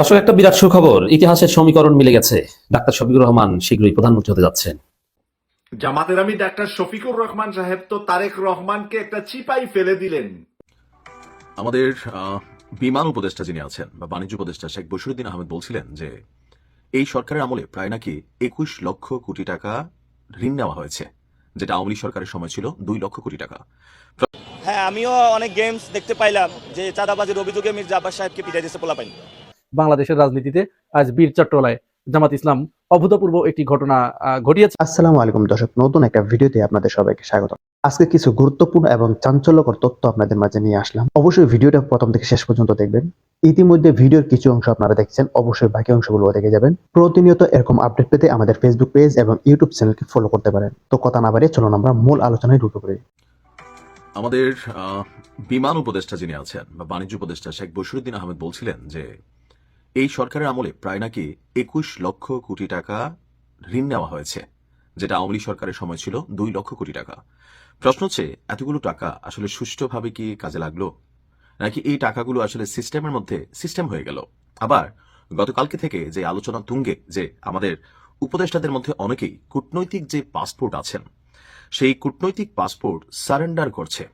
দর্শক একটা বিরাট সুখবর। ইতিহাসের সমীকরণ মিলে গেছে। ডাক্তার শফিকুর রহমান শীঘ্রই প্রধানমন্ত্রী হতে যাচ্ছেন। জামাতের আমি ডাক্তার শফিকুর রহমান সাহেব তো তারেক রহমানকে একটা চিপাই ফেলে দিলেন। আমাদের বিমান উপদেষ্টা যিনি আছেন বা বাণিজ্য উপদেষ্টা শেখ বসিরুদ্দিন আহমেদ বলছিলেন যে এই সরকারের আমলে প্রায় নাকি একুশ লক্ষ কোটি টাকা ঋণ নেওয়া হয়েছে যেটা আওয়ামী লীগ সরকারের সময় ছিল দুই লক্ষ কোটি টাকা। হ্যাঁ আমিও অনেক গেমস দেখতে পাইলাম যে চাঁদাবাজির অভিযোগে মির্জা আব্বাস সাহেবকে পিটাই দিয়েছে পোলাপাইন। বাংলাদেশের রাজনীতিতে আজ বীর চট্টলায় জামাত ইসলাম অভূতপূর্ব একটি ঘটনা ঘটিয়েছে। আসসালামু আলাইকুম দর্শক নতুন একটা ভিডিওতে আপনাদের সবাইকে স্বাগত আজকে কিছু গুরুত্বপূর্ণ এবং চাঞ্চল্যকর তথ্য আপনাদের মাঝে নিয়ে আসলাম। অবশ্যই ভিডিওটা প্রথম থেকে শেষ পর্যন্ত দেখবেন। ইতিমধ্যে ভিডিওর কিছু অংশ আপনারা দেখছেন অবশ্যই বাকি অংশগুলো দেখে যাবেন। প্রতিনিয়ত এরকম আপডেট পেতে আমাদের ফেসবুক পেজ এবং ইউটিউব চ্যানেলকে ফলো করতে পারেন। তো কথা না বাড়িয়ে চলুন আমরা মূল আলোচনায় ঢুকে পড়ি। আমাদের আহ, বিমান উপদেষ্টা যিনি আছেন বা বাণিজ্য উপদেষ্টা শেখ বসিরুদ্দিন আহমেদ বলছিলেন যে এই সরকারের আমলে প্রায় নাকি একুশ লক্ষ কোটি টাকা ঋণ নেওয়া হয়েছে, যেটা আওয়ামী সরকারের সময় ছিল দুই লক্ষ কোটি টাকা। প্রশ্ন হচ্ছে, এতগুলো টাকা আসলে সুষ্ঠুভাবে কি কাজে লাগল? নাকি এই টাকাগুলো আসলে সিস্টেমের মধ্যে সিস্টেম হয়ে গেল? আবার, গতকালকে থেকে যে আলোচনা তুঙ্গে যে আমাদের উপদেষ্টাদের মধ্যে অনেকেই কূটনৈতিক যে পাসপোর্ট আছেন, সেই কূটনৈতিক পাসপোর্ট সারেন্ডার করছে।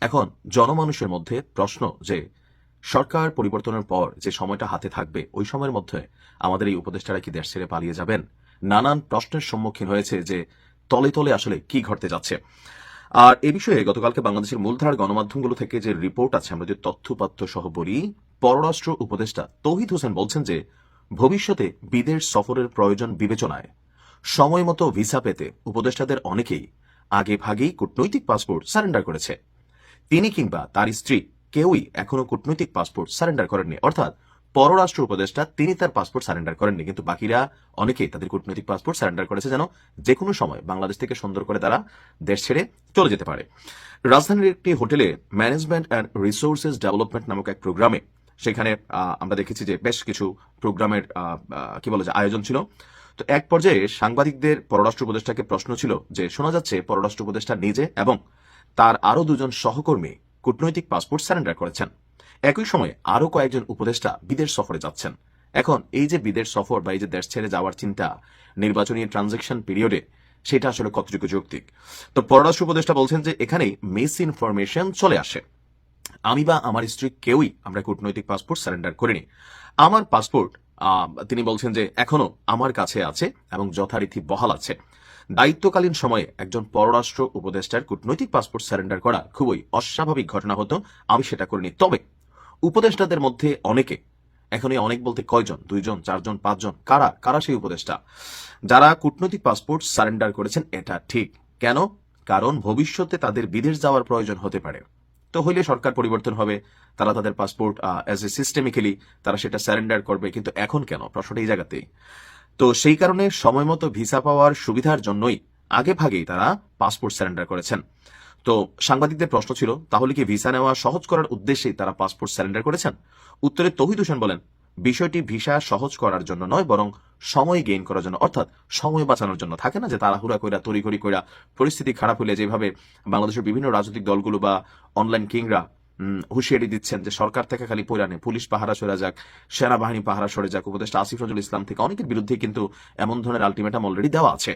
এখন জনমানুষের মধ্যে প্রশ্ন যে সরকার পরিবর্তনের পর যে সময়টা হাতে থাকবে, ওই সময়ের মধ্যে আমাদের এই উপদেষ্টারা কি দেশ ছেড়ে পালিয়ে যাবেন? নানান প্রশ্নের সম্মুখীন হয়েছে যে তলে তলে আসলে কি ঘটতে যাচ্ছে। আর এ বিষয়ে গতকালকে বাংলাদেশের মূলধারার গণমাধ্যমগুলো থেকে যে রিপোর্ট আছে, আমরা যে তথ্যপাত্য সহ বলি পররাষ্ট্র উপদেষ্টা তৌহিদ হোসেন বলছেন যে ভবিষ্যতে বিদেশ সফরের প্রয়োজন বিবেচনায়। সময় মতো ভিসা পেতে উপদেষ্টাদের অনেকেই আগে ভাগেই কূটনৈতিক পাসপোর্ট সারেন্ডার করেছে। তিনি কিংবা তার স্ত্রী কেউই এখনও কূটনৈতিক পাসপোর্ট সারেন্ডার করেননি। অর্থাৎ পররাষ্ট্র উপদেষ্টা তিনি তার পাসপোর্ট সারেন্ডার করেননি। কিন্তু বাকিরা অনেকেই তাদের কূটনৈতিক পাসপোর্ট সারেন্ডার করেছে যেন যে কোনো সময় বাংলাদেশ থেকে সুন্দর করে তারা দেশ ছেড়ে চলে যেতে পারে। রাজধানীর একটি হোটেলে ম্যানেজমেন্ট অ্যান্ড রিসোর্সেস ডেভেলপমেন্ট নামক এক প্রোগ্রামে সেখানে আমরা দেখেছি যে বেশ কিছু প্রোগ্রামের কি বলে যে আয়োজন ছিল। তো এক পর্যায়ে সাংবাদিকদের পররাষ্ট্র উপদেষ্টাকে প্রশ্ন ছিল যে, শোনা যাচ্ছে পররাষ্ট্র উপদেষ্টা নিজে এবং তার আরও দুজন সহকর্মী কূটনৈতিক পাসপোর্ট সারেন্ডার করেছেন। একই সময়ে আরও কয়েকজন উপদেষ্টা বিদেশ সফরে যাচ্ছেন। এখন এই যে বিদেশ সফর বা এই যে দেশ ছেড়ে যাওয়ার চিন্তা নির্বাচনী ট্রানজেকশন পিরিয়ডে, সেটা আসলে কতটুকু যৌক্তিক? তো পররাষ্ট্র উপদেষ্টা বলছেন যে এখানেই মিস ইনফরমেশন চলে আসে। আমি বা আমার স্ত্রী কেউই আমরা কূটনৈতিক পাসপোর্ট সারেন্ডার করিনি। আমার পাসপোর্ট তিনি বলছেন যে এখনও আমার কাছে আছে এবং যথারীতি বহাল আছে। দায়িত্বকালীন সময়ে একজন পররাষ্ট্র উপদেষ্টার কূটনৈতিক পাসপোর্ট সারেন্ডার করা খুবই অস্বাভাবিক ঘটনা হতো, আমি সেটা করিনি। তবে উপদেষ্টাদের মধ্যে অনেকে এখন এই অনেক বলতে কয়জন, দুইজন, চারজন, পাঁচজন, কারা কারা সেই উপদেষ্টা? যারা কূটনৈতিক পাসপোর্ট সারেন্ডার করেছেন, এটা ঠিক। কেন? কারণ ভবিষ্যতে তাদের বিদেশ যাওয়ার প্রয়োজন হতে পারে। তো হইলে সরকার পরিবর্তন হবে, তারা তাদের পাসপোর্ট অ্যাজ এ সিস্টেমিক্যালি তারা সেটা স্যারেন্ডার করবে, কিন্তু এখন কেন? প্রশ্নটা এই জায়গাতেই। তো সেই কারণে সময় মতো ভিসা পাওয়ার সুবিধার জন্যই আগে ভাগেই তারা পাসপোর্ট সারেন্ডার করেছেন। তো সাংবাদিকদের প্রশ্ন ছিল, তাহলে কি ভিসা নেওয়া সহজ করার উদ্দেশ্যেই তারা পাসপোর্ট সারেন্ডার করেছেন? উত্তরে তহিদ হোসেন বলেন, বিষয়টি ভিসা সহজ করার জন্য নয়, বরং সময় গেইন করার জন্য, অর্থাৎ সময় বাঁচানোর জন্য। থাকে না যে তাড়াহুড়া কইরা, তড়িঘড়ি কইরা পরিস্থিতি খারাপ হলে যেভাবে বাংলাদেশের বিভিন্ন রাজনৈতিক দলগুলো বা অনলাইন কিংরা হুঁশিয়ারি দিচ্ছেন যে সরকার থেকে খালি পৈরানে পুলিশ পাহারা সরে যাক, সেনাবাহিনী পাহারা সরে যাক। উপদেষ্টা আসিফ নজরুল ইসলাম থেকে অনেকের বিরুদ্ধে কিন্তু এমন ধরনের আলটিমেটাম অলরেডি দেওয়া আছে।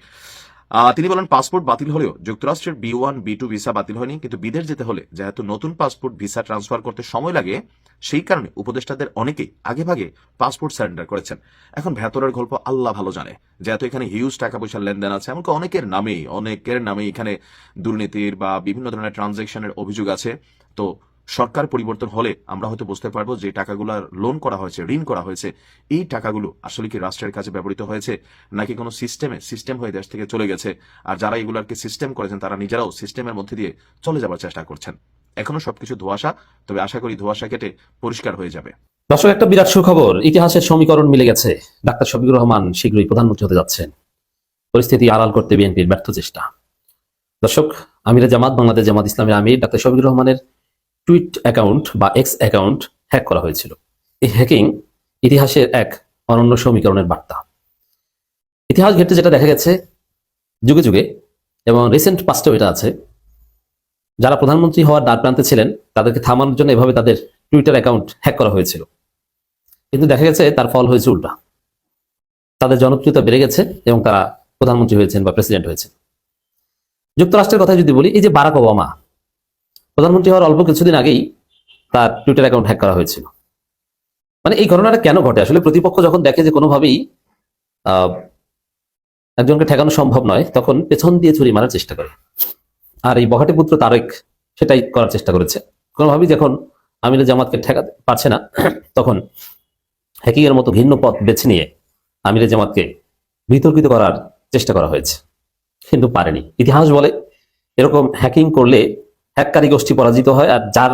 তিনি বলেন, পাসপোর্ট বাতিল হলেও যুক্তরাষ্ট্রের B one, B two visa বাতিল হয়নি, কিন্তু বিদেশ যেতে হলে যেহেতু নতুন পাসপোর্ট ভিসা ট্রান্সফার করতে সময় লাগে, সেই কারণে উপদেষ্টাদের অনেকেই আগে ভাগে পাসপোর্ট সারেন্ডার করেছেন। এখন ভেতরের গল্প আল্লাহ ভালো জানে। যেহেতু এখানে হিউজ টাকা পয়সার লেনদেন আছে, এমনকি অনেকের নামেই অনেকের নামেই এখানে দুর্নীতির বা বিভিন্ন ধরনের ট্রানজেকশনের অভিযোগ আছে। তো সরকার পরিবর্তন হলে আমরা হয়তো বুঝতে পারব যে টাকাগুলো লোন করা হয়েছে, ঋণ করা হয়েছে, এই টাকাগুলো আসলে কি রাষ্ট্রের কাছে ব্যবহৃত হয়েছে নাকি কোনো সিস্টেমে সিস্টেম হয়ে দেশ থেকে চলে গেছে? আর যারা এগুলোকে সিস্টেম করেছেন, তারা নিজেরাও সিস্টেমের মধ্যে দিয়ে চলে যাবার চেষ্টা করছেন। এখনও সবকিছু ধোয়াশা, তবে আশা করি ধোয়াশা কেটে পরিষ্কার হয়ে যাবে। দর্শক, একটা বিরাট সুখবর, ইতিহাসের সমীকরণ মিলে গেছে। ডাক্তার শফিকুর রহমান শীঘ্রই প্রধানমন্ত্রী হতে যাচ্ছেন। পরিস্থিতি আড়াল করতে বিএনপির ব্যর্থ চেষ্টা। দর্শক, আমিরা জামাত, বাংলাদেশ জামাত ইসলামের আমির ডাক্তার শফিকুর রহমানের টুইট অ্যাকাউন্ট বা এক্স অ্যাকাউন্ট হ্যাক করা হয়েছিল। এই হ্যাকিং ইতিহাসের এক অনন্য সমীকরণের বার্তা। ইতিহাস ঘেটে যেটা দেখা গেছে যুগে যুগে এবং রিসেন্ট পাস্টেও এটা আছে, যারা প্রধানমন্ত্রী হওয়ার দ্বার প্রান্তে ছিলেন, তাদেরকে থামানোর জন্য এভাবে তাদের টুইটার অ্যাকাউন্ট হ্যাক করা হয়েছিল। কিন্তু দেখা গেছে তার ফল হয়েছে উল্টা। তাদের জনপ্রিয়তা বেড়ে গেছে এবং তারা প্রধানমন্ত্রী হয়েছেন বা প্রেসিডেন্ট হয়েছেন। যুক্তরাষ্ট্রের কথা যদি বলি, এই যে বারাক ওবামা প্রধানমন্ত্রী হওয়ার অল্প কিছুদিন আগেই তার টুইটার অ্যাকাউন্ট হ্যাক করা হয়েছিল। মানে এই ঘটনাটা কেন ঘটে? আসলে প্রতিপক্ষ যখন দেখে যে কোনোভাবেই একজনকে ঠেকানো সম্ভব নয়, তখন পেছন দিয়ে ছুরি মারার চেষ্টা করে। আর এই বখাটে পুত্র তারেক সেটাই করার চেষ্টা করেছে। কোনোভাবেই যখন আমিরে জামাতকে ঠেকাতে পারছে না, তখন হ্যাকিং এর মতো ভিন্ন পথ বেছে নিয়ে আমিরে জামাতকে বিতর্কিত করার চেষ্টা করা হয়েছে। কিন্তু পারেনি। ইতিহাস বলে, এরকম হ্যাকিং করলে হ্যাককারী গোষ্ঠী পরাজিত হয় আর যার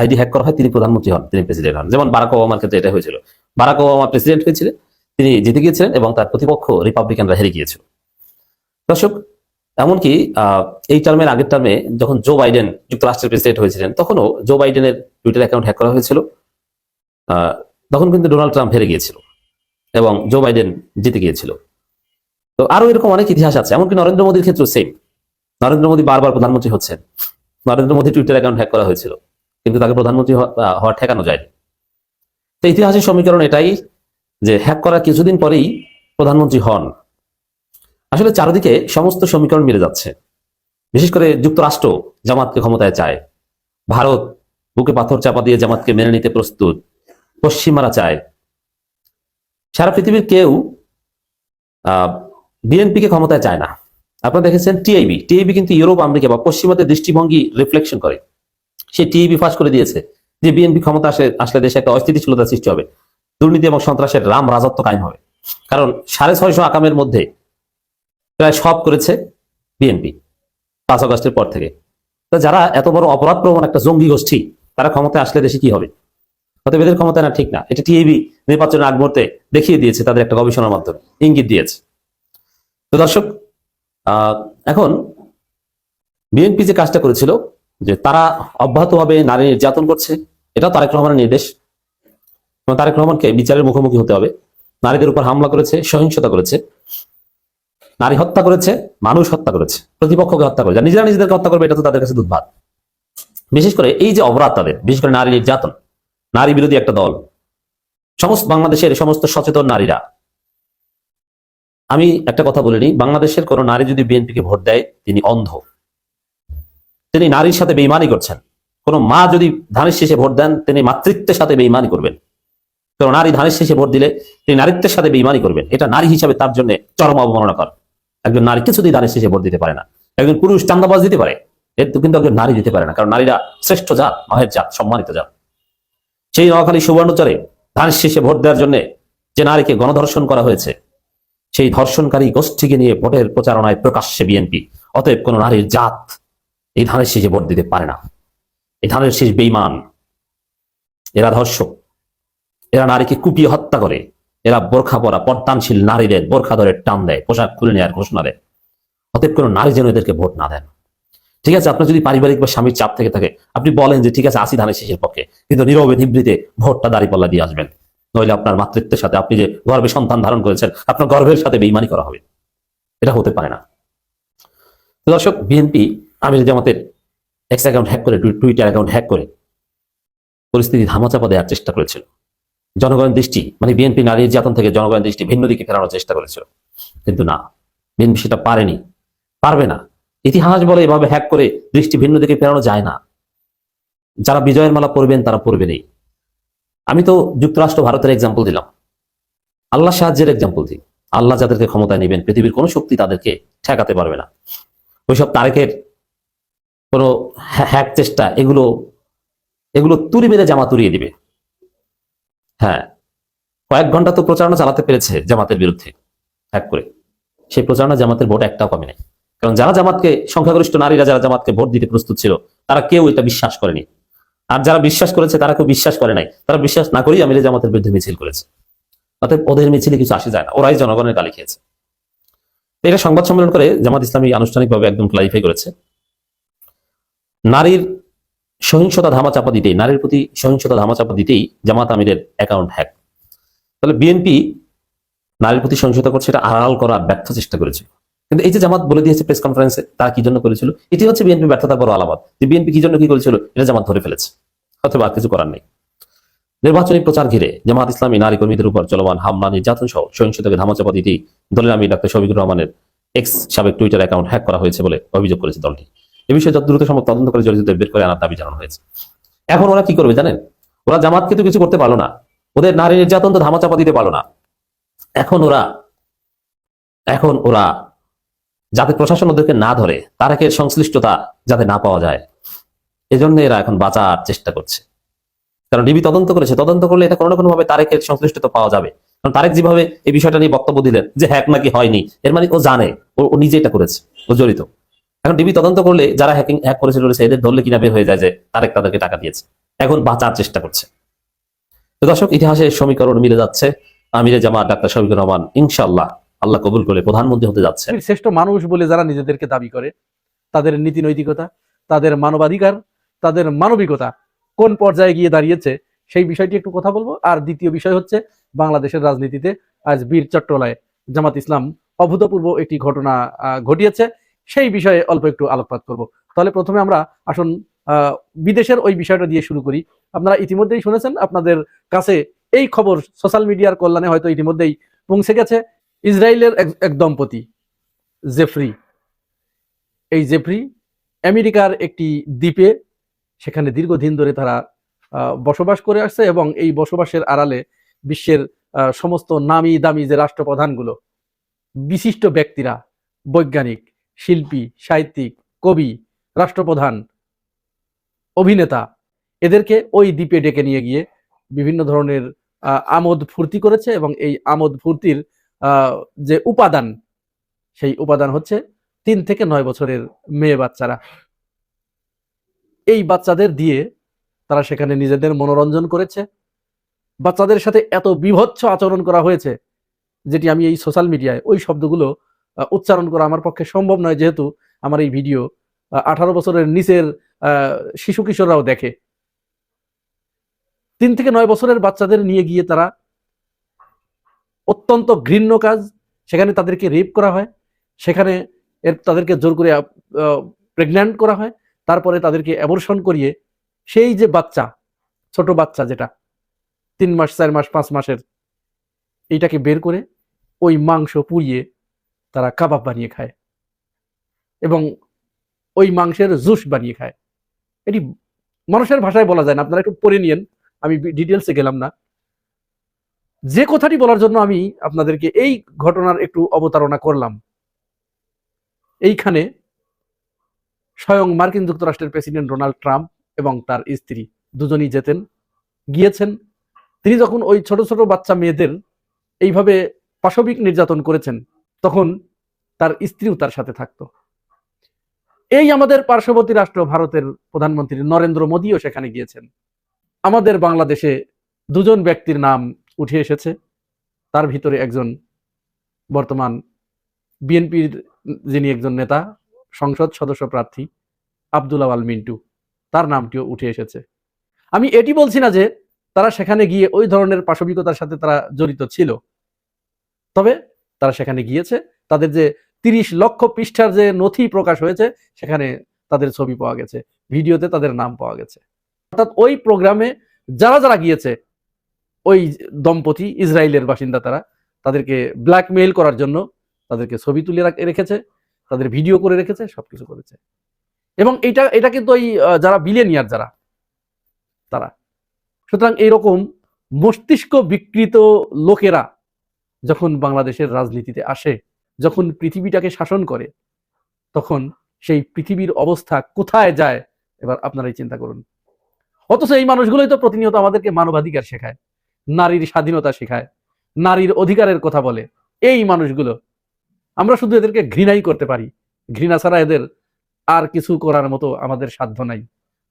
আইডি হ্যাক করা হয় তিনি প্রধানমন্ত্রী হন, তিনি প্রেসিডেন্ট হন। যেমন বারাক ওবামার ক্ষেত্রে এটা হয়েছিল। বারাক ওবামা প্রেসিডেন্ট হয়েছিলেন, তিনি জিতে গিয়েছিলেন এবং তার প্রতিপক্ষ রিপাবলিকানরা হেরে গিয়েছিল। দর্শক, এমনকি এই টার্মের আগের টার্মে যখন জো বাইডেন যুক্তরাষ্ট্রের প্রেসিডেন্ট হয়েছিলেন, তখনও জো বাইডেনের টুইটার অ্যাকাউন্ট হ্যাক করা হয়েছিল। তখন কিন্তু ডোনাল্ড ট্রাম্প হেরে গিয়েছিল এবং জো বাইডেন জিতে গিয়েছিল। তো আরও এরকম অনেক ইতিহাস আছে। এমনকি নরেন্দ্র মোদীর ক্ষেত্রে সেম নরেন্দ্র মোদী বারবার প্রধানমন্ত্রী হচ্ছেন। Narendra Modi Twitter account hack করা হয়েছিল। কিন্তু তাকে প্রধানমন্ত্রী হওয়া ঠেকানো যায়নি। তো ইতিহাসের সমীকরণ এটাই যে হ্যাক করার কিছুদিন পরেই প্রধানমন্ত্রী হন। আসলে চারিদিকে সমস্ত সমীকরণ মিলে যাচ্ছে। বিশেষ করে যুক্তরাষ্ট্র জামাতকে ক্ষমতায় চায়। ভারত বুকে পাথর চাপা দিয়ে জামাতকে মেনে নিতে প্রস্তুত। পশ্চিমারা চায়। সারা পৃথিবীর কেউ, আহ, বিএনপিকে ক্ষমতায় চায় না। আপনারা দেখেছেন টিআইবি। টিআইবি কিন্তু ইউরোপ, আমেরিকা বা পশ্চিমাদের দৃষ্টিভঙ্গি রিফ্লেকশন করে। সে টিআইবি ফাঁস করে দিয়েছে যে বিএনপি ক্ষমতা আসলে আসলে দেশে একটা অস্থিতিশীলতা সৃষ্টি হবে। দুর্নীতি এবং সন্ত্রাসের রাম রাজত্ব কায়েম হবে। কারণ সাড়ে ছয়শো আকামের মধ্যে প্রায় সব করেছে বিএনপি পাঁচ আগস্টের পর থেকে। তো যারা এত বড় অপরাধ প্রবণ একটা জঙ্গি গোষ্ঠী, তারা ক্ষমতায় আসলে দেশে কি হবে? অতএব এদের ক্ষমতা না, ঠিক না। এটা টিএবি নির্বাচনের আগ মুহূর্তে দেখিয়ে দিয়েছে তাদের একটা গবেষণার মাধ্যমে, ইঙ্গিত দিয়েছে। তো দর্শক এখন বিএনপি যে কাজটা করেছিল, যে তারা অব্যাহতভাবে নারী নির্যাতন করছে, এটাও তারেক রহমানের নির্দেশ। তারেক রহমানকে বিচারের মুখোমুখি হতে হবে। নারীদের উপর হামলা করেছে, সহিংসতা করেছে। নারী হত্যা করেছে, মানুষ হত্যা করেছে, প্রতিপক্ষকে হত্যা করেছে। নিজেরা নিজেদেরকে হত্যা করবে, এটা তো তাদের কাছে দুর্ভাগ। বিশেষ করে এই যে অপরাধ তাদের, বিশেষ করে নারী নির্যাতন, নারী বিরোধী একটা দল, সমস্ত বাংলাদেশের সমস্ত সচেতন নারীরা। আমি একটা কথা বলে নিই, বাংলাদেশের কোন নারী যদি বিএনপিকে ভোট দেয়, তিনি অন্ধ। তিনি নারীর সাথে বেইমানি করছেন। কোন মা যদি ধানের শেষে ভোট দেন, তিনি মাতৃত্বের সাথে বেইমানি করবেন। কোন নারী ধানের শেষে ভোট দিলে, তিনি নারীত্বের সাথে বেইমানি করবেন। এটা নারী হিসাবে তার জন্য চরম অবমাননা কর একজন নারী কিছুতেই ধানের শেষে ভোট দিতে পারে না। একজন পুরুষ চান্দাবাজ দিতে পারে। এর কিন্তু একজন নারী দিতে পারে না, কারণ নারীরা শ্রেষ্ঠ জাত, মহের জাত, সম্মানিত জাত। সেই নোয়াখালী সুবর্ণচরে ধানের শেষে ভোট দেওয়ার জন্য যে নারীকে গণধর্ষণ করা হয়েছে সেই ধর্ষণকারী গোষ্ঠীকে নিয়ে ভোটের প্রচারণায় প্রকাশ্যে বিএনপি। অতএব কোন নারীর জাত এই ধানের শেষে ভোট দিতে পারে না। এই ধানের শেষ বেইমান এরা ধর্ষক। এরা নারীকে কুপিয়ে হত্যা করে। এরা বোরখা পরা পর্দানশীল নারীদের বোরখা ধরে টান দেয়, পোশাক খুলে নেওয়ার ঘোষণা দেয়। অতএব কোনো নারী যেন এদেরকে ভোট না দেন। ঠিক আছে, আপনার যদি পারিবারিক বা স্বামীর চাপ থেকে থাকে, আপনি বলেন যে, ঠিক আছে, আসি ধানের শেষের পক্ষে। কিন্তু নীরবে নিবৃতে ভোটটা দাঁড়িপাল্লা দিয়ে আসবেন। নইলে আপনার মাতৃত্বের সাথে, আপনি যে গর্ভে সন্তান ধারণ করেছেন, আপনার গর্ভের সাথে বেইমানি করা হবে। এটা হতে পারে না। দর্শক বিএনপি আমির জামাতের এক্স অ্যাকাউন্ট হ্যাক করে টুইটার অ্যাকাউন্ট হ্যাক করে, পরিস্থিতি ধামাচাপা দেওয়ার চেষ্টা করেছিল। জনগণের দৃষ্টি মানে বিএনপি নারী নির্যাতন থেকে জনগণের দৃষ্টি ভিন্ন দিকে ফেরানোর চেষ্টা করেছিল। কিন্তু না বিএনপি সেটা পারেনি। পারবে না। ইতিহাস বলে এভাবে হ্যাক করে দৃষ্টি ভিন্ন দিকে ফেরানো যায় না। যারা বিজয়ের মালা পড়বেন তারা পড়বেনই আমি তো যুক্তরাষ্ট্র, ভারতের এক্সাম্পল দিলাম। আল্লাহ সাহায্যের এক্সাম্পল দিই। আল্লাহ যাদেরকে ক্ষমতায় নেবেন, পৃথিবীর কোনো শক্তি তাদেরকে ঠেকাতে পারবে না। ওইসব তারেকের কোনো হ্যাক চেষ্টা, এগুলো এগুলো তুরি মেরে জামা তুরিয়ে দিবে। হ্যাঁ কয়েক ঘণ্টা তো প্রচারণা চালাতে পেরেছে জামাতের বিরুদ্ধে, হ্যাক করে। সেই প্রচারণা জামাতের ভোট একটাও কমে নাই কারণ যারা জামাতকে, সংখ্যাগরিষ্ঠ নারীরা যারা জামাতকে ভোট দিতে প্রস্তুত ছিল, তারা কেউ এটা বিশ্বাস করেনি। আর যারা বিশ্বাস করেছে, তারা কেউ বিশ্বাস করে নাই। তারা বিশ্বাস না করেই আমিরে জামাতের বিরুদ্ধে মিছিল করেছে। অতএব ওদের মিছিলে কিছু আসে যায় না। ওরাই জনগণের গালি খেয়েছে। এটা সংবাদ সম্মেলন করে জামাত ইসলামী আনুষ্ঠানিকভাবে একদম ক্লারিফাই করেছে। নারীর সহিংসতা ধামাচাপা দিতেই, নারীর প্রতি সহিংসতা ধামাচাপা দিতেই জামাত আমিরের অ্যাকাউন্ট হ্যাক তাহলে বিএনপি নারীর প্রতি সহিংসতা করছে, এটা আড়াল করার ব্যর্থ চেষ্টা করেছিল কিন্তু এই যে জামাত বলে দিয়েছে প্রেস কনফারেন্সে তারা কি জন্য করেছিল? এটি হচ্ছে বিএনপি ব্যর্থতার বড় আলামত। যে বিএনপি কি জন্য কি করেছিল? এটা জামাত ধরে ফেলেছে। অথবা আর কিছু করার নেই। নির্বাচনী প্রচার ঘিরে জামাত ইসলামী, নারী কর্মীদের উপর চলমান হামলা, নির্যাতন সহ সহিংসতাকে ধামাচাপা দিতে দলের আমির ডাক্তার শফিকুর রহমানের এক্স সাবেক টুইটার অ্যাকাউন্ট হ্যাক করা হয়েছে বলে অভিযোগ করেছে দলটি। এ বিষয়ে যত দ্রুত সম্ভব তদন্ত করে জড়িতদের বের করে আনার দাবি জানানো হয়েছে। এখন ওরা কি করবে জানেন? ওরা জামাতকে তো কিছু করতে পারল না। ওদের নারী নির্যাতন তো ধামাচাপা দিতে পারল না। এখন ওরা এখন ওরা যাতে প্রশাসন ওদেরকে না ধরে তারেকের সংশ্লিষ্টতা যাতে না পাওয়া যায়। এজন্য এরা এখন বাঁচার চেষ্টা করছে। কারণ ডিবি তদন্ত করেছে, তদন্ত করলে এটা কোনো না কোনো ভাবে তারেকের সংশ্লিষ্টতা পাওয়া যাবে। কারণ তারেক যেভাবে এই বিষয়টা নিয়ে বক্তব্য দিলেন যে হ্যাক নাকি হয়নি, এর মানে ও জানে, ও নিজে এটা করেছে, ও জড়িত। এখন ডিবি তদন্ত করলে যারা হ্যাকিং হ্যাক করেছে টরেছে এদের ধরলে কিনা বের হয়ে যায় যে তারেক তাদেরকে টাকা দিয়েছে। এখন বাঁচার চেষ্টা করছে। তো দর্শক, ইতিহাসের সমীকরণ মিলে যাচ্ছে। আমিরে জামাত, ডাক্তার শফিকুর রহমান ইনশাল্লাহ আল্লাহ কবুল করে প্রধানমন্ত্রী হতে যাচ্ছে। শ্রেষ্ঠ মানুষ বলে যারা নিজেদেরকে দাবি করে, তাদের নীতি নৈতিকতা, তাদের মানবাধিকার, তাদের মানবিকতা কোন পর্যায়ে গিয়ে দাঁড়িয়েছে, সেই বিষয়টি একটু কথা বলব। আর দ্বিতীয় বিষয় হচ্ছে বাংলাদেশের রাজনীতিতে আজ বীর চট্টলায় জামাত ইসলাম অভূতপূর্ব একটি ঘটনা ঘটিয়েছে। সেই বিষয়ে অল্প একটু আলোকপাত করব। তাহলে প্রথমে আমরা আসুন বিদেশের ওই বিষয়টা দিয়ে শুরু করি। আপনারা ইতিমধ্যেই শুনেছেন, আপনাদের কাছে এই খবর সোশ্যাল মিডিয়ার কল্যাণে হয়তো ইতিমধ্যেই পৌঁছে গেছে। ইসরায়েলের এক- দম্পতি, জেফরি। এই জেফরি আমেরিকার একটি দ্বীপে, সেখানে দীর্ঘদিন ধরে তারা বসবাস করে আসছে এবং এই বসবাসের আড়ালে বিশ্বের সমস্ত নামি দামি যে রাষ্ট্রপ্রধানগুলো, বিশিষ্ট ব্যক্তিরা, বৈজ্ঞানিক, শিল্পী, সাহিত্যিক, কবি, রাষ্ট্রপ্রধান, অভিনেতা, এদেরকে ওই দ্বীপে ডেকে নিয়ে গিয়ে বিভিন্ন ধরনের আমোদ ফুর্তি করেছে এবং এই আমোদ ফুর্তির যে উপাদান, সেই উপাদান হচ্ছে তিন থেকে নয় বছরের মেয়ে বাচ্চারা। এই বাচ্চাদের দিয়ে তারা সেখানে নিজেদের মনোরঞ্জন করেছে। বাচ্চাদের সাথে এত বিভৎস আচরণ করা হয়েছে, যেটি আমি এই সোশ্যাল মিডিয়ায় ওই শব্দগুলো উচ্চারণ করা আমার পক্ষে সম্ভব নয়, যেহেতু আমার এই ভিডিও আঠারো বছরের নিচের শিশু কিশোররাও দেখে। তিন থেকে নয় বছরের বাচ্চাদের নিয়ে গিয়ে তারা অত্যন্ত ঘৃণ্য কাজ। সেখানে তাদেরকে রেপ করা হয়। সেখানে এর তাদেরকে জোর করে প্রেগন্যান্ট করা হয়। তারপরে তাদেরকে অ্যাবর্শন করিয়ে সেই যে বাচ্চা, ছোট বাচ্চা যেটা, তিন মাস, চার মাস, পাঁচ মাসের, এইটাকে বের করে ওই মাংস পুড়িয়ে তারা কাবাব বানিয়ে খায় এবং ওই মাংসের জুস বানিয়ে খায়। এটি মানুষের ভাষায় বলা যায় না, আপনারা একটু পড়ে নিয়েন। আমি ডিটেলসে গেলাম না। যে কথাটি বলার জন্য আমি আপনাদেরকে এই ঘটনার একটু অবতারণা করলাম। এইখানে স্বয়ং মার্কিন যুক্তরাষ্ট্রের প্রেসিডেন্ট ডোনাল্ড ট্রাম্প এবং তার স্ত্রী দুজনই যেতেন, গিয়েছেন। তিনি যখন ওই ছোট ছোট বাচ্চা মেয়েদের এইভাবে পাশবিক নির্যাতন করেছেন, তখন তার স্ত্রীও তার সাথে থাকতো। এই আমাদের পার্শ্ববর্তী রাষ্ট্র ভারতের প্রধানমন্ত্রী নরেন্দ্র মোদীও সেখানে গিয়েছেন। আমাদের বাংলাদেশে দুজন ব্যক্তির নাম উঠে এসেছে। তার ভিতরে একজন বর্তমান বিএনপির যিনি একজন নেতা, সংসদ সদস্য প্রার্থী আব্দুল আওয়াল মিন্টু, তার নামটিও উঠে এসেছে। আমি এটি বলছি না যে তারা সেখানে গিয়ে ওই ধরনের পাশবিকতার সাথে তারা জড়িত ছিল। তবে তারা সেখানে গিয়েছে, তাদের যে তিরিশ লক্ষ পৃষ্ঠার যে নথি প্রকাশ হয়েছে, সেখানে তাদের ছবি পাওয়া গেছে, ভিডিওতে তাদের নাম পাওয়া গেছে। অর্থাৎ ওই প্রোগ্রামে যারা যারা গিয়েছে ওই দম্পতি ইসরায়েলের বাসিন্দা তারা, তাদেরকে ব্ল্যাকমেইল করার জন্য তাদেরকে ছবি তুলে রাখ- রেখেছে, তাদের ভিডিও করে রেখেছে, সবকিছু করেছে। এবং এটা এটা কিন্তু ওই যারা বিলেনিয়ার যারা, তারা। সুতরাং এইরকম মস্তিষ্ক বিকৃত লোকেরা যখন বাংলাদেশের রাজনীতিতে আসে, যখন পৃথিবীটাকে শাসন করে, তখন সেই পৃথিবীর অবস্থা কোথায় যায়, এবার আপনারাই চিন্তা করুন। অথচ এই মানুষগুলোই তো প্রতিনিয়ত আমাদেরকে মানবাধিকার শেখায়। নারীর স্বাধীনতা শেখায়, নারীর অধিকারের কথা বলে। এই মানুষগুলো, আমরা শুধু এদেরকে ঘৃণাই করতে পারি। ঘৃণা ছাড়া এদের আর কিছু করার মতো আমাদের সাধ্য নাই।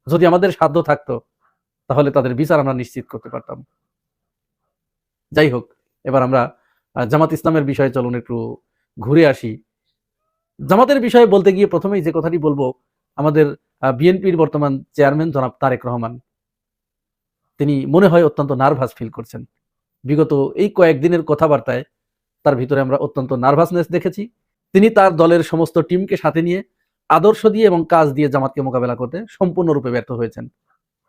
যদি আমাদের সাধ্য থাকতো, তাহলে তাদের বিচার আমরা নিশ্চিত করতে পারতাম। যাই হোক, এবার আমরা জামাত ইসলামের বিষয়ে চলুন একটু ঘুরে আসি। জামাতের বিষয়ে বলতে গিয়ে প্রথমেই যে কথাটি বলব, আমাদের বিএনপির বর্তমান চেয়ারম্যান জনাব তারেক রহমান। তিনি মনে হয় অত্যন্ত নার্ভাস ফিল করছেন। বিগত এই কয়েকদিনের কথাবার্তায় তার ভিতরে আমরা অত্যন্ত নার্ভাসনেস দেখেছি। তিনি তার দলের সমস্ত টিমকে সাথে নিয়ে আদর্শ দিয়ে এবং কাজ দিয়ে জামাতকে মোকাবেলা করতে সম্পূর্ণরূপে ব্যর্থ হয়েছেন।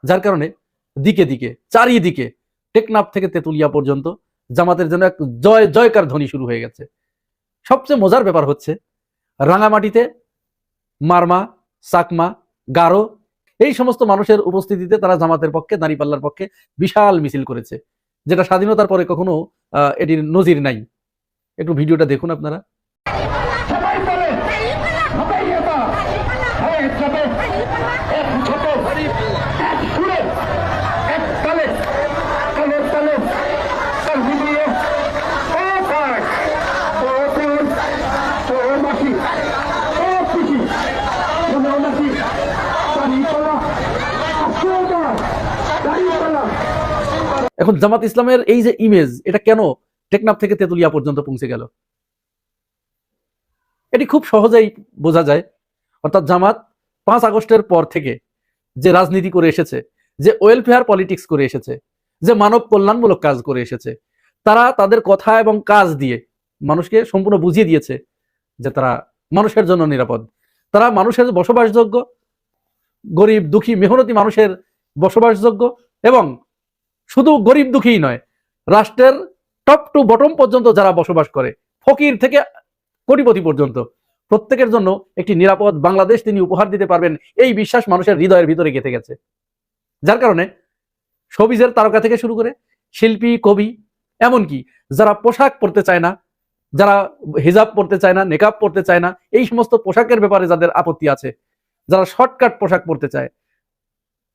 যার কারণে দিকে দিকে, চারিদিকে, টেকনাফ থেকে তেতুলিয়া পর্যন্ত জামাতের জন্য এক জয়, জয়কার ধ্বনি শুরু হয়ে গেছে। সবচেয়ে মজার ব্যাপার হচ্ছে, রাঙামাটিতে মারমা, সাকমা, গারো এই সমস্ত মানুষের উপস্থিতিতে তারা জামাতের পক্ষে দাঁড়িপাল্লার পক্ষে বিশাল মিছিল করেছে। যেটা স্বাধীনতার পরে কখনো এটির নজির নাই। একটু ভিডিওটা দেখুন আপনারা সবাই বলে সবাই এটা হয়ে যাবে এক ছোট এক সুরে এক তালে তালে তালে তার মিলিয়ে ও ভাই ও বোন ও মাসি ও পিসি শোনো মাসি দাঁড়িয়ে আসো দাঁড়িয়ে এখন জামাত ইসলামের এই যে ইমেজ এটা কেন টেকনাফ থেকে তেতুলিয়া পর্যন্ত পৌঁছে গেল? এটি খুব সহজেই বোঝা যায়। অর্থাৎ জামাত পাঁচ আগস্টের পর থেকে যে রাজনীতি করে এসেছে, যে ওয়েলফেয়ার পলিটিক্স করে এসেছে, যে মানব কল্যাণমূলক কাজ করে এসেছে, তারা তাদের কথা এবং কাজ দিয়ে মানুষকে সম্পূর্ণ বুঝিয়ে দিয়েছে যে তারা মানুষের জন্য নিরাপদ। তারা মানুষের বসবাসযোগ্য, গরিব, দুঃখী, মেহনতি মানুষের বসবাসযোগ্য এবং শুধু গরিব দুঃখী নয়, রাষ্ট্রের টপ টু বটম পর্যন্ত যারা বসবাস করে, ফকির থেকে কোটিপতি পর্যন্ত, প্রত্যেকের জন্য একটি নিরাপদ বাংলাদেশ তিনি উপহার দিতে পারবেন, এই বিশ্বাস মানুষের হৃদয়ের ভিতরে গেঁথে গেছে। যার কারণে সবিজের তারকা থেকে শুরু করে শিল্পী, কবি, এমনকি যারা পোশাক পরতে চায় না, যারা হিজাব পরতে চায় না নেকাব পরতে চায় না, এই সমস্ত পোশাকের ব্যাপারে যাদের আপত্তি আছে, যারা শর্টকাট পোশাক পরতে চায়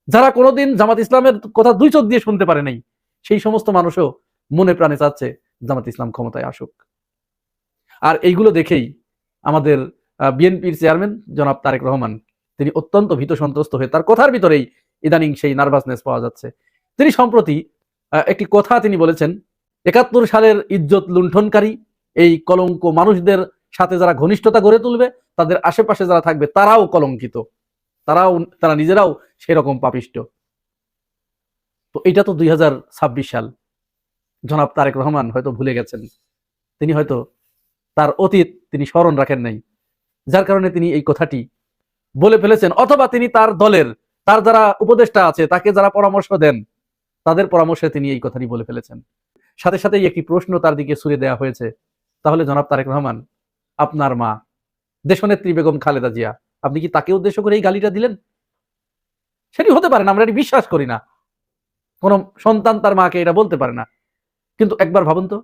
যারা কোনোদিন জামাত ইসলামের কথা দুই চোখ দিয়ে শুনতে পারে নাই, সেই সমস্ত মানুষও মনে প্রাণে চাচ্ছে জামাত ইসলাম ক্ষমতায় আসুক। আর এইগুলো দেখেই আমাদের বিএনপির চেয়ারম্যান জনাব তারেক রহমান, তিনি অত্যন্ত ভীত সন্ত্রস্ত হয়ে তার কথার ভিতরেই ইদানিং সেই নার্ভাসনেস পাওয়া যাচ্ছে। তিনি সম্প্রতি একটি কথা তিনি বলেছেন, একাত্তর সালের ইজ্জত লুণ্ঠনকারী, এই কলঙ্ক মানুষদের সাথে যারা ঘনিষ্ঠতা গড়ে তুলবে, তাদের আশেপাশে যারা থাকবে, তারাও কলঙ্কিত। তারাও, তারা নিজেরাও সেরকম পাপিষ্ট। তো এটা তো দুই হাজার ছাব্বিশ সাল। জনাব তারেক রহমান হয়তো ভুলে গেছেন। তিনি হয়তো তার অতীত তিনি স্মরণ রাখেন নাই। যার কারণে তিনি এই কথাটি বলে ফেলেছেন। অথবা তিনি তার দলের, তার যারা উপদেষ্টা আছে, তাকে যারা পরামর্শ দেন, তাদের পরামর্শে তিনি এই কথাটি বলে ফেলেছেন। সাথে সাথেই একটি প্রশ্ন তার দিকে সুরে দেওয়া হয়েছে। তাহলে জনাব তারেক রহমান, আপনার মা, দেশনেত্রী বেগম খালেদা জিয়া, আপনি কি তাকে উদ্দেশ্য করে এই গালিটা দিলেন? সেটি হতে পারে না, আমরা এটি বিশ্বাস করি না। কোন সন্তান তার মাকে এটা বলতে পারে না। কিন্তু একবার ভাবুন তো,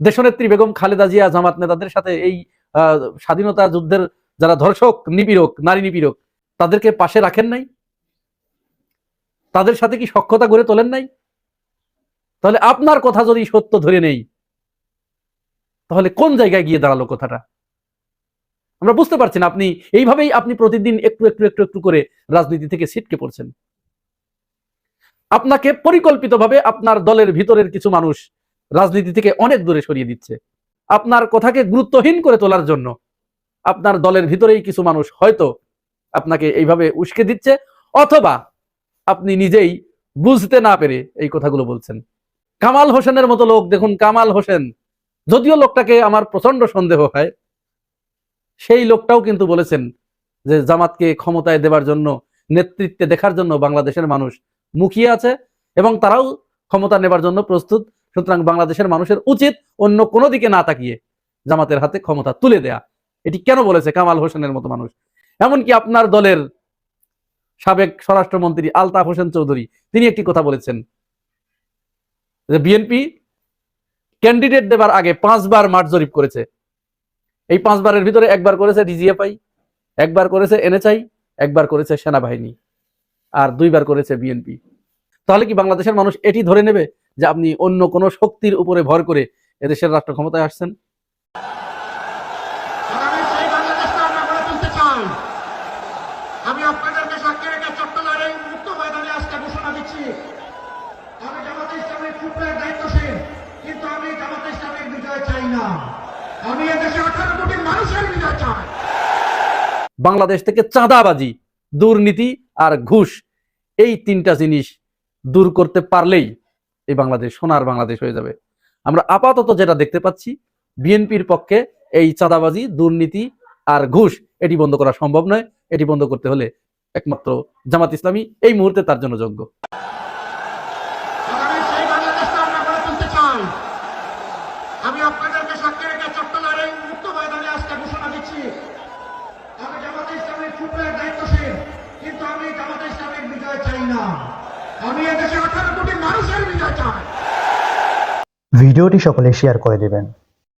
দেশনেত্রী বেগম খালেদা জিয়া, জামাত নেতাদের সাথে এই স্বাধীনতা যুদ্ধের যারা ধর্ষক, নিপীড়ক, নারী নিপীড়ক, তাদেরকে পাশে রাখেন নাই? তাদের সাথে কি সক্ষতা গড়ে তোলেন নাই? তাহলে আপনার কথা যদি সত্য ধরে নেই, তাহলে কোন জায়গায় গিয়ে দাঁড়াল কথাটা? আমরা বুঝতে পারছি না, আপনি এইভাবেই আপনি প্রতিদিন একটু একটু একটু একটু করে রাজনীতি থেকে ছিটকে পড়ছেন। আপনাকে পরিকল্পিতভাবে আপনার দলের ভিতরের কিছু মানুষ রাজনীতি থেকে অনেক দূরে সরিয়ে দিচ্ছে। আপনার কথাকে গুরুত্বহীন করে তোলার জন্য আপনার দলের ভিতরেই কিছু মানুষ হয়তো আপনাকে এইভাবে উস্কে দিচ্ছে অথবা আপনি নিজেই বুঝতে না পেরে এই কথাগুলো বলছেন। কামাল হোসেনের মতো লোক, দেখুন কামাল হোসেন, যদিও লোকটাকে আমার প্রচণ্ড সন্দেহ হয়, সেই লোকটাও কিন্তু বলেছেন যে জামাতকে ক্ষমতায় দেবার জন্য, নেতৃত্বে দেখার জন্য বাংলাদেশের মানুষ মুখিয়ে আছে এবং তারাও ক্ষমতা নেবার জন্য প্রস্তুত। সুতরাং বাংলাদেশের মানুষের উচিত অন্য কোনো দিকে না তাকিয়ে জামাতের হাতে ক্ষমতা তুলে দেয়া। এটি কেন বলেছে কামাল হোসেনের মতো মানুষ? এমনকি আপনার দলের সাবেক স্বরাষ্ট্রমন্ত্রী আলতাফ হোসেন চৌধুরী, তিনি একটি কথা বলেছেন যে বিএনপি ক্যান্ডিডেট দেবার আগে পাঁচবার মাঠ জরিপ করেছে। এই পাঁচবারের ভিতরে একবার করেছে ডিজিএফআই একবার করেছে এনএচআই, একবার করেছে সেনাবাহিনী, আর দুইবার করেছে বিএনপি। তাহলে কি বাংলাদেশের মানুষ এটি ধরে নেবে যে আপনি অন্য কোনো শক্তির উপরে ভর করে এদেশের রাষ্ট্র ক্ষমতায় আসছেন আর আমি সেই বাংলাদেশটা আমরা গড়ে তুলতে চাই আমি আপনাদেরকে সাক্ষী রেখে চট্টগ্রামের এই মুক্ত ময়দানে আজকে ঘোষণা দিচ্ছি আমি জামাতে ইসলামের ফুটবলের দায়িত্বশীল কিন্তু আমি জামাতে ইসলামের বিজয় চাই না আমি এদেশে আঠারো কোটি মানুষের বিজয় চাই বাংলাদেশ থেকে চাঁদাবাজি, দুর্নীতি আর ঘুষ, এই তিনটা জিনিস দূর করতে পারলেই এই বাংলাদেশ, সোনার বাংলাদেশ হয়ে যাবে। আমরা আপাতত যেটা দেখতে পাচ্ছি, বিএনপির পক্ষে এই চাঁদাবাজি, দুর্নীতি আর ঘুষ, এটি বন্ধ করা সম্ভব নয়। এটি বন্ধ করতে হলে একমাত্র জামাত ইসলামী এই মুহূর্তে তার জন্য যোগ্য আর আমি আপনাদেরকে সাক্ষী রেখে চট্টগ্রামের এই মুক্ত ময়দানে আজকে ঘোষণা দিচ্ছি আমি জামাতে ইসলামের ফুটবলের দায়িত্বশীল কিন্তু আমি জামাতে ইসলামের বিজয় চাই না আমি এদেশে আঠারো কোটি মানুষের বিজয় চাই ভিডিওটি সকলে শেয়ার করে দেবেন।